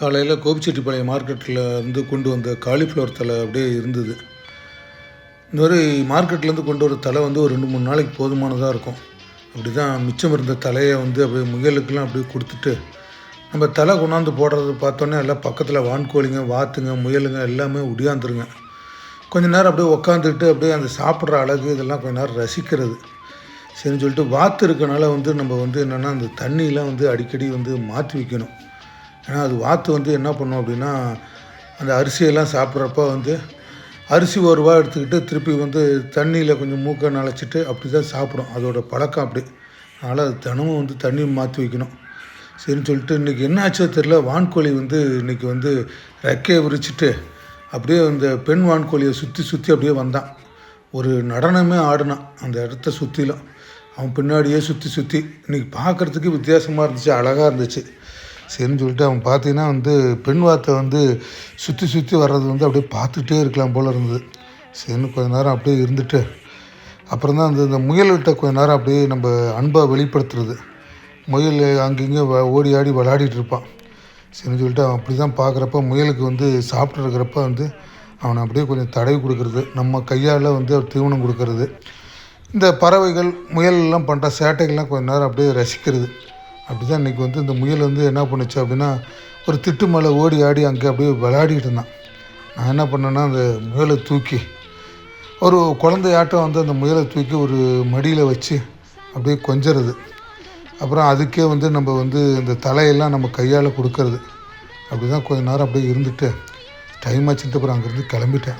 காலையில் கோபிச்செட்டிப்பாளையம் மார்க்கெட்டில் இருந்து கொண்டு வந்த காலிஃப்ளவர் தலை அப்படியே இருந்தது. இந்த மாதிரி மார்க்கெட்லேருந்து கொண்டு வர தலை வந்து ஒரு ரெண்டு மூணு நாளைக்கு போதுமானதாக இருக்கும். அப்படி தான் மிச்சம் இருந்த தலையை வந்து அப்படியே முயலுக்கெல்லாம் அப்படியே கொடுத்துட்டு நம்ம தலை கொண்டாந்து போடுறது பார்த்தோன்னே எல்லாம் பக்கத்தில் வான்கோழிங்க வாத்துங்க முயலுங்க எல்லாமே உடியாந்துருங்க கொஞ்ச நேரம் அப்படியே உக்காந்துக்கிட்டு அப்படியே அந்த சாப்பிட்ற அழகு இதெல்லாம் கொஞ்ச நேரம் ரசிக்கிறது. சரின்னு சொல்லிட்டு வாத்து இருக்கனால வந்து நம்ம வந்து என்னென்னா அந்த தண்ணியெலாம் வந்து அடிக்கடி வந்து மாற்றி வைக்கணும். ஏன்னா அது வாத்து வந்து என்ன பண்ணும் அப்படின்னா அந்த அரிசியெல்லாம் சாப்பிட்றப்ப வந்து அரிசி ஒரு ரூபா எடுத்துக்கிட்டு திருப்பி வந்து தண்ணியில் கொஞ்சம் மூக்கை நனைச்சிட்டு அப்படி தான் சாப்பிடும். அதோட பழக்கம் அப்படி. அதனால் அது தினமும் வந்து தண்ணி மாற்றி வைக்கணும். சரின்னு சொல்லிட்டு இன்றைக்கி என்ன ஆச்சோ தெரில வான்கோழி வந்து இன்றைக்கி வந்து ரெக்கையை விரிச்சிட்டு அப்படியே அந்த பெண் வான்கோழியை சுற்றி சுற்றி அப்படியே வந்தான். ஒரு நடனமே ஆடினான் அந்த இடத்த சுற்றிலும் அவன் பின்னாடியே சுற்றி சுற்றி இன்றைக்கி பார்க்குறதுக்கு வித்தியாசமாக இருந்துச்சு அழகாக இருந்துச்சு. சரின்னு சொல்லிட்டு அவன் பார்த்தீங்கன்னா வந்து பெண் வாத்தை வந்து சுற்றி சுற்றி வர்றது வந்து அப்படியே பார்த்துக்கிட்டே இருக்கலாம் போல் இருந்தது. சரின்னு கொஞ்ச நேரம் அப்படியே இருந்துட்டு அப்புறம் தான் அந்த இந்த முயல்கிட்ட கொஞ்ச நேரம் அப்படியே நம்ம அன்பாக வெளிப்படுத்துறது. முயல் அங்கங்கே வ- ஓடி ஆடி விளையாடிட்டு இருப்பான். சரின்னு சொல்லிட்டு அவன் அப்படி தான் பார்க்குறப்ப முயலுக்கு வந்து சாப்பிட்டு இருக்கிறப்ப வந்து அவனை அப்படியே கொஞ்சம் தடவி கொடுக்கறது. நம்ம கையால் வந்து அவர் தீவனம் கொடுக்கறது. இந்த பறவைகள் முயல்லாம் பண்ணுற சேட்டைகள்லாம் கொஞ்ச நேரம் அப்படியே ரசிக்கிறது. அப்படி தான் இன்றைக்கி வந்து இந்த முயல் வந்து என்ன பண்ணுச்சு அப்படின்னா ஒரு திட்டு மேலே ஓடி ஆடி அங்கே அப்படியே விளையாடிட்டு இருந்தான். நான் என்ன பண்ணேன்னா அந்த முயலை தூக்கி ஒரு குழந்தையாட்டம் வந்து அந்த முயலை தூக்கி ஒரு மடியில் வச்சு அப்படியே கொஞ்சிறது. அப்புறம் அதுக்கே வந்து நம்ம வந்து இந்த தலையெல்லாம் நம்ம கையால் கொடுக்கறது. அப்படி தான் கொஞ்ச நேரம் அப்படியே இருந்துட்டு டைம் ஆச்சுட்டு அப்புறம் அங்கேருந்து கிளம்பிட்டேன்.